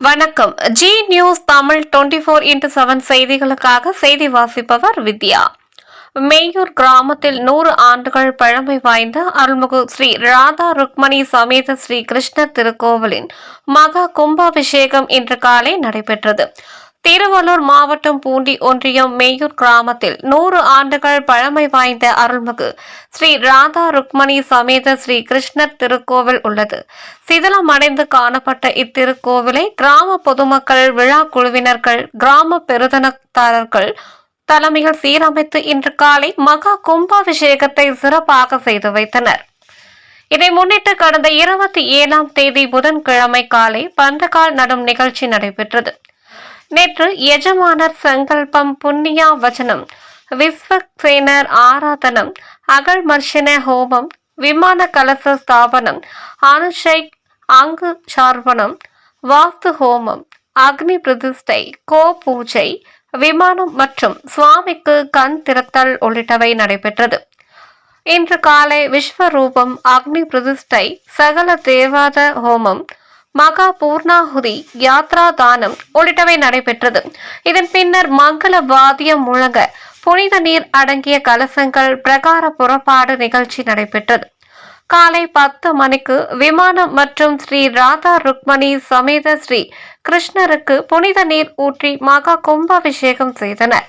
வணக்கம். Zee news Tamil twenty four into seven செய்திகளுக்காக செய்தி வாசிப்பவர் வித்யா. மேயூர் கிராமத்தில் நூறு ஆண்டுகள் பழமை வாய்ந்த அருள்மிகு ஸ்ரீ ராதா ருக்மணி சமேத ஸ்ரீ கிருஷ்ண திருக்கோவிலின் மகா கும்பாபிஷேகம் இன்று காலை நடைபெற்றது. திருவள்ளூர் மாவட்டம் பூண்டி ஒன்றியம் மேயூர் கிராமத்தில் நூறு ஆண்டுகள் பழமை வாய்ந்த அருள்மிகு ஸ்ரீ ராதா ருக்மணி சமேத ஸ்ரீ கிருஷ்ணர் திருக்கோவில் உள்ளது. சிதிலமடைந்து காணப்பட்ட இத்திருக்கோவிலை கிராம பொதுமக்கள் விழா குழுவினர்கள் கிராம பெருதனத்தாரர்கள் தலைமையில் சீரமைத்து இன்று காலை மகா கும்பாபிஷேகத்தை சிறப்பாக செய்து வைத்தனர். இதை முன்னிட்டு கடந்த இருபத்தி ஏழாம் தேதி புதன்கிழமை காலை பந்தகால் நடும் நிகழ்ச்சி நடைபெற்றது. நேற்று எஜமானர் சங்கல்பம் புண்ணியா வச்சனம் விஸ்வக்சேனர் ஆராதனம் அகழ்மர்ஷன ஹோமம் விமான கலச ஸ்தாபனம் அனுஷை அங்கு சார்பணம் வாஸ்து ஹோமம் அக்னி பிரதிஷ்டை கோ பூஜை விமானம் மற்றும் சுவாமிக்கு கண் திறத்தல் உள்ளிட்டவை நடைபெற்றது. இன்று காலை விஸ்வரூபம் அக்னி பிரதிஷ்டை சகல தேவாத ஹோமம் மகா பூர்ணாகுதி யாத்ரா தானம் உள்ளிட்டவை நடைபெற்றது. இதன் பின்னர் மங்கள வாத்தியம் முழங்க புனித நீர் அடங்கிய கலசங்கள் பிரகார புறப்பாடு நிகழ்ச்சி நடைபெற்றது. காலை பத்து மணிக்கு விமானம் மற்றும் ஸ்ரீ ராதா ருக்மணி சமேத ஸ்ரீ கிருஷ்ணருக்கு புனித நீர் ஊற்றி மகா கும்பாபிஷேகம் செய்தனர்.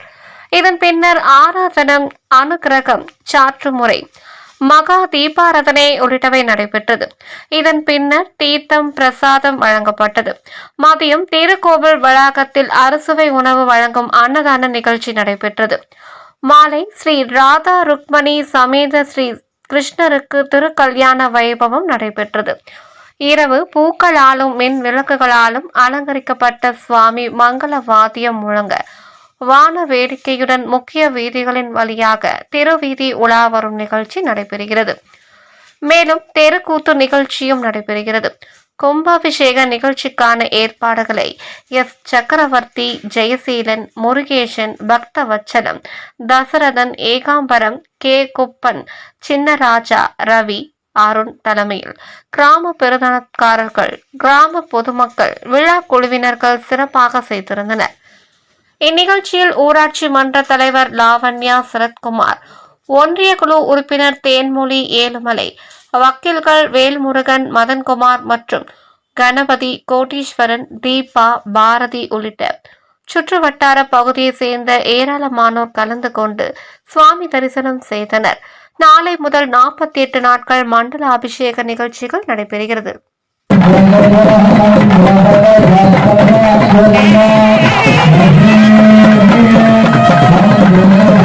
இதன் பின்னர் ஆராதனம் அனுகிரகம் சாற்று முறை மகா தீபாரதனை உள்ளிட்டவை நடைபெற்றது. இதன் பின்னர் தீர்த்தம் பிரசாதம் வழங்கப்பட்டது. மதியம் திருக்கோவில் வளாகத்தில் அறுசுவை உணவு வழங்கும் அன்னதான நிகழ்ச்சி நடைபெற்றது. மாலை ஸ்ரீ ராதா ருக்மணி சமேத ஸ்ரீ கிருஷ்ணருக்கு திருக்கல்யாண வைபவம் நடைபெற்றது. இரவு பூக்களாலும் மின் விளக்குகளாலும் அலங்கரிக்கப்பட்ட சுவாமி மங்கள வாத்தியம் முழங்க வான வேடிக்கையுடன் முக்கிய வீதிகளின் வழியாக திருவீதி உலா வரும் நிகழ்ச்சி நடைபெறுகிறது. மேலும் தெருக்கூத்து நிகழ்ச்சியும் நடைபெறுகிறது. கும்பாபிஷேக நிகழ்ச்சிக்கான ஏற்பாடுகளை எஸ். சக்கரவர்த்தி ஜெயசீலன் முருகேசன் பக்தவச்சலம் தசரதன் ஏகாம்பரம் கே. குப்பன் சின்னராஜா ரவி அருண் தலைமையில் கிராம பெருதனக்காரர்கள் கிராம பொதுமக்கள் விழா குழுவினர்கள் சிறப்பாக செய்திருந்தனர். இந்நிகழ்ச்சியில் ஊராட்சி மன்ற தலைவர் லாவண்யா சரத்குமார் ஒன்றிய குழு உறுப்பினர் தேன்மொழி ஏழுமலை வக்கீல்கள் வேல்முருகன் மதன்குமார் மற்றும் கணபதி கோட்டீஸ்வரன் தீபா பாரதி உள்ளிட்ட சுற்று வட்டார பகுதியை சேர்ந்த ஏராளமானோர் கலந்து கொண்டு சுவாமி தரிசனம் செய்தனர். நாளை முதல் நாற்பத்தி எட்டு நாட்கள் மண்டல அபிஷேக நிகழ்ச்சிகள் நடைபெறுகிறது. Thank you.